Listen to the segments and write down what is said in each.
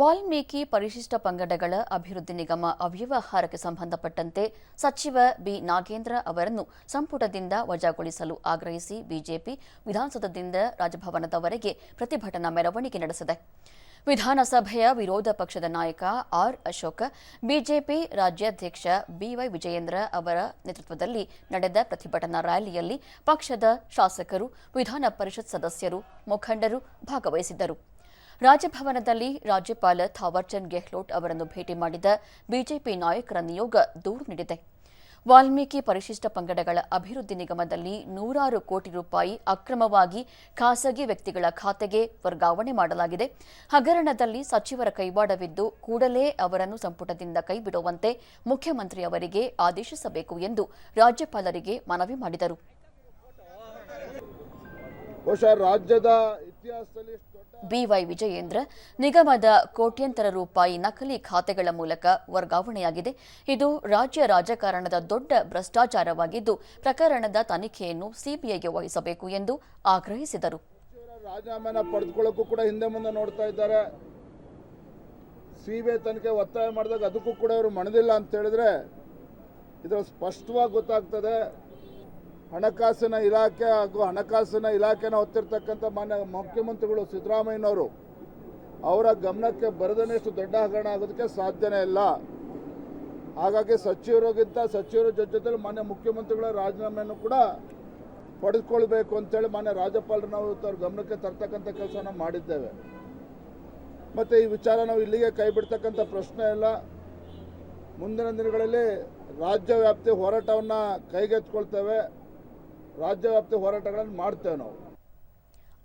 ವಾಲ್ಮೀಕಿ ಪರಿಶಿಷ್ಟ ಪಂಗಡಗಳ ಅಭಿವೃದ್ಧಿ ನಿಗಮ ಅವ್ಯವಹಾರಕ್ಕೆ ಸಂಬಂಧಪಟ್ಟಂತೆ ಸಚಿವ ಬಿ. ನಾಗೇಂದ್ರ ಅವರನ್ನು ಸಂಪುಟದಿಂದ ವಜಾಗೊಳಿಸಲು ಆಗ್ರಹಿಸಿ ಬಿಜೆಪಿ ವಿಧಾನಸೌಧದಿಂದ ರಾಜಭವನದವರೆಗೆ ಪ್ರತಿಭಟನಾ ಮೆರವಣಿಗೆ ನಡೆಸಿದೆ. ವಿಧಾನಸಭೆಯ ವಿರೋಧ ಪಕ್ಷದ ನಾಯಕ ಆರ್. ಅಶೋಕ, ಬಿಜೆಪಿ ರಾಜ್ಯಾಧ್ಯಕ್ಷ ಬಿವೈ ವಿಜಯೇಂದ್ರ ಅವರ ನೇತೃತ್ವದಲ್ಲಿ ನಡೆದ ಪ್ರತಿಭಟನಾ ರ್ಯಾಲಿಯಲ್ಲಿ ಪಕ್ಷದ ಶಾಸಕರು, ವಿಧಾನ ಪರಿಷತ್ ಸದಸ್ಯರು, ಮುಖಂಡರು ಭಾಗವಹಿಸಿದ್ದರು. ರಾಜಭವನದಲ್ಲಿ ರಾಜ್ಯಪಾಲ ಥಾವರ್ಚಂದ್ ಗೆಹ್ಲೋಟ್ ಅವರನ್ನು ಭೇಟಿ ಮಾಡಿದ ಬಿಜೆಪಿ ನಾಯಕರ ನಿಯೋಗ ದೂರು ನೀಡಿದೆ. ವಾಲ್ಮೀಕಿ ಪರಿಶಿಷ್ಟ ಪಂಗಡಗಳ ಅಭಿವೃದ್ಧಿ ನಿಗಮದಲ್ಲಿ ನೂರಾರು ಕೋಟಿ ರೂಪಾಯಿ ಅಕ್ರಮವಾಗಿ ಖಾಸಗಿ ವ್ಯಕ್ತಿಗಳ ಖಾತೆಗೆ ವರ್ಗಾವಣೆ ಮಾಡಲಾಗಿದೆ. ಹಗರಣದಲ್ಲಿ ಸಚಿವರ ಕೈವಾಡವಿದ್ದು ಕೂಡಲೇ ಅವರನ್ನು ಸಂಪುಟದಿಂದ ಕೈಬಿಡುವಂತೆ ಮುಖ್ಯಮಂತ್ರಿ ಅವರಿಗೆ ಆದೇಶಿಸಬೇಕು ಎಂದು ರಾಜ್ಯಪಾಲರಿಗೆ ಮನವಿ ಮಾಡಿದರು. ಬಹುಶಃ ರಾಜ್ಯದ ಇತಿಹಾಸದಲ್ಲಿ ಬಿವೈ ವಿಜಯೇಂದ್ರ ನಿಗಮದ ಕೋಟ್ಯಂತರ ರೂಪಾಯಿ ನಕಲಿ ಖಾತೆಗಳ ಮೂಲಕ ವರ್ಗಾವಣೆಯಾಗಿದೆ. ಇದು ರಾಜ್ಯ ರಾಜಕಾರಣದ ದೊಡ್ಡ ಭ್ರಷ್ಟಾಚಾರವಾಗಿದ್ದು ಪ್ರಕರಣದ ತನಿಖೆಯನ್ನು ಸಿಬಿಐಗೆ ವಹಿಸಬೇಕು ಎಂದು ಆಗ್ರಹಿಸಿದರು. ರಾಜೀನಾಮೆನ ಪಡೆದುಕೊಳ್ಳೋಕ್ಕೂ ಕೂಡ ಹಿಂದೆ ಮುಂದೆ ನೋಡ್ತಾ ಇದ್ದಾರೆ. ಸಿಬಿಐ ತನಿಖೆ ಒತ್ತಾಯ ಮಾಡಿದಾಗ ಅದಕ್ಕೂ ಕೂಡ ಅವರು ಮಣದಿಲ್ಲ ಅಂತ ಹೇಳಿದ್ರೆ ಇದರ ಸ್ಪಷ್ಟವಾಗಿ ಗೊತ್ತಾಗ್ತದೆ. ಹಣಕಾಸಿನ ಇಲಾಖೆ ಹಾಗೂ ಹಣಕಾಸಿನ ಇಲಾಖೆನ ಹೊತ್ತಿರ್ತಕ್ಕಂಥ ಮಾನ್ಯ ಮುಖ್ಯಮಂತ್ರಿಗಳು ಸಿದ್ದರಾಮಯ್ಯನವರು ಅವರ ಗಮನಕ್ಕೆ ಬರದನೆಷ್ಟು ದೊಡ್ಡ ಹಗರಣ ಆಗೋದಕ್ಕೆ ಸಾಧ್ಯನೇ ಇಲ್ಲ. ಹಾಗಾಗಿ ಸಚಿವರಿಗಿಂತ ಸಚಿವರ ಜೊತೆ ಜೊತೆಲಿ ಮಾನ್ಯ ಮುಖ್ಯಮಂತ್ರಿಗಳ ರಾಜೀನಾಮೆಯನ್ನು ಕೂಡ ಪಡೆದುಕೊಳ್ಬೇಕು ಅಂತೇಳಿ ಮಾನ್ಯ ರಾಜ್ಯಪಾಲರು ಗಮನಕ್ಕೆ ತರ್ತಕ್ಕಂಥ ಕೆಲಸನ ಮಾಡಿದ್ದೇವೆ. ಮತ್ತು ಈ ವಿಚಾರ ನಾವು ಇಲ್ಲಿಗೆ ಕೈ ಬಿಡ್ತಕ್ಕಂಥ ಪ್ರಶ್ನೆ ಇಲ್ಲ. ಮುಂದಿನ ದಿನಗಳಲ್ಲಿ ರಾಜ್ಯ ವ್ಯಾಪ್ತಿ ಹೋರಾಟವನ್ನು ಕೈಗೆತ್ಕೊಳ್ತೇವೆ ರಾಜ್ಯ ವ್ಯಾಪ್ತಿ ಹೋರಾಟಗಳನ್ನು ಮಾಡ್ತೇವೆ ನಾವು.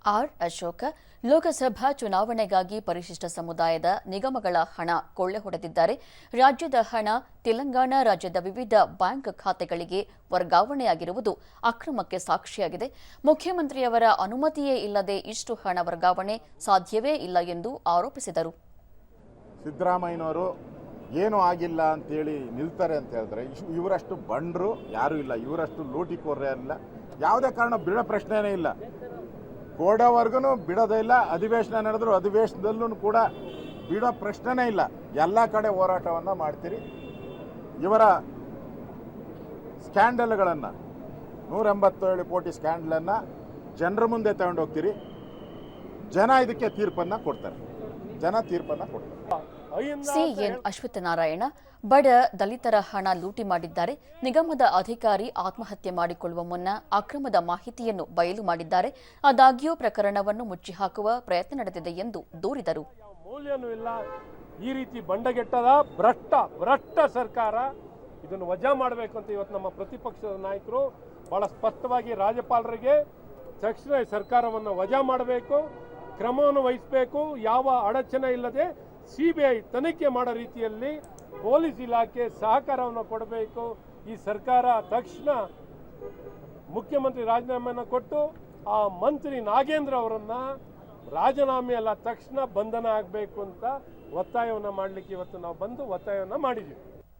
ಆರ್. ಅಶೋಕ ಲೋಕಸಭಾ ಚುನಾವಣೆಗಾಗಿ ಪರಿಶಿಷ್ಟ ಸಮುದಾಯದ ನಿಗಮಗಳ ಹಣ ಕೊಳ್ಳೆ ಹೊಡೆದಿದ್ದಾರೆ. ರಾಜ್ಯದ ಹಣ ತೆಲಂಗಾಣ ರಾಜ್ಯದ ವಿವಿಧ ಬ್ಯಾಂಕ್ ಖಾತೆಗಳಿಗೆ ವರ್ಗಾವಣೆಯಾಗಿರುವುದು ಅಕ್ರಮಕ್ಕೆ ಸಾಕ್ಷಿಯಾಗಿದೆ. ಮುಖ್ಯಮಂತ್ರಿಯವರ ಅನುಮತಿಯೇ ಇಲ್ಲದೆ ಇಷ್ಟು ಹಣ ವರ್ಗಾವಣೆ ಸಾಧ್ಯವೇ ಇಲ್ಲ ಎಂದು ಆರೋಪಿಸಿದರು. ಸಿದ್ದರಾಮಯ್ಯನವರು ಏನೂ ಆಗಿಲ್ಲ ಅಂತೇಳಿ ನಿಲ್ತಾರೆ ಅಂತ ಹೇಳಿದ್ರೆ ಇವರಷ್ಟು ಬಂಡರು ಯಾರೂ ಇಲ್ಲ ಇವರಷ್ಟು ಲೂಟಿಕೋರ್ರೆ ಇಲ್ಲ. ಯಾವುದೇ ಕಾರಣ ಬಿಡೋ ಪ್ರಶ್ನೆನೇ ಇಲ್ಲ. ಕೋಡೋವರೆಗೂ ಬಿಡೋದೇ ಇಲ್ಲ, ಅಧಿವೇಶನ ನಡೆದ್ರು ಅಧಿವೇಶನದಲ್ಲೂ ಕೂಡ ಬಿಡೋ ಪ್ರಶ್ನೆನೇ ಇಲ್ಲ. ಎಲ್ಲ ಕಡೆ ಹೋರಾಟವನ್ನು ಮಾಡ್ತೀರಿ. ಇವರ ಸ್ಕ್ಯಾಂಡಲ್ಗಳನ್ನು ನೂರ ಎಂಬತ್ತೇಳು ಕೋಟಿ ಸ್ಕ್ಯಾಂಡಲನ್ನು ಜನರ ಮುಂದೆ ತಗೊಂಡೋಗ್ತೀರಿ. ಜನ ಇದಕ್ಕೆ ತೀರ್ಪನ್ನು ಕೊಡ್ತಾರೆ. ಜನ ತೀರ್ಪನ್ನು ಕೊಡ್ತಾರೆ. ಸಿಎನ್ ಅಶ್ವತ್ಥನಾರಾಯಣ ಬಡ ದಲಿತರ ಹಣ ಲೂಟಿ ಮಾಡಿದ್ದಾರೆ. ನಿಗಮದ ಅಧಿಕಾರಿ ಆತ್ಮಹತ್ಯೆ ಮಾಡಿಕೊಳ್ಳುವ ಮುನ್ನ ಅಕ್ರಮದ ಮಾಹಿತಿಯನ್ನು ಬಯಲು ಮಾಡಿದ್ದಾರೆ. ಆದಾಗ್ಯೂ ಪ್ರಕರಣವನ್ನು ಮುಚ್ಚಿಹಾಕುವ ಪ್ರಯತ್ನ ನಡೆದಿದೆ ಎಂದು ದೂರಿದರು. ಇಲ್ಲ. ಈ ರೀತಿ ಬಂಡಗೆಟ್ಟದ ಭ್ರಷ್ಟ ಭ್ರಷ್ಟ ಸರ್ಕಾರ ಇದನ್ನು ವಜಾ ಮಾಡಬೇಕು ಅಂತ ಇವತ್ತು ನಮ್ಮ ಪ್ರತಿಪಕ್ಷದ ನಾಯಕರು ಬಹಳ ಸ್ಪಷ್ಟವಾಗಿ ರಾಜ್ಯಪಾಲರಿಗೆ ತಕ್ಷಣ ಸರ್ಕಾರವನ್ನು ವಜಾ ಮಾಡಬೇಕು ಕ್ರಮವನ್ನು ವಹಿಸಬೇಕು. ಯಾವ ಅಡಚಣೆ ಇಲ್ಲದೆ ಸಿ ಬಿ ಐ ತನಿಖೆ ಮಾಡೋ ರೀತಿಯಲ್ಲಿ ಪೊಲೀಸ್ ಇಲಾಖೆ ಸಹಕಾರವನ್ನು ಕೊಡಬೇಕು. ಈ ಸರ್ಕಾರ ತಕ್ಷಣ ಮುಖ್ಯಮಂತ್ರಿ ರಾಜೀನಾಮೆಯನ್ನು ಕೊಟ್ಟು ಆ ಮಂತ್ರಿ ನಾಗೇಂದ್ರ ಅವರನ್ನ ರಾಜೀನಾಮೆ ಅಲ್ಲ ತಕ್ಷಣ ಬಂಧನ ಆಗಬೇಕು ಅಂತ ಒತ್ತಾಯವನ್ನು ಮಾಡಲಿಕ್ಕೆ ಇವತ್ತು ನಾವು ಬಂದು ಒತ್ತಾಯವನ್ನು ಮಾಡಿದ್ದೀವಿ.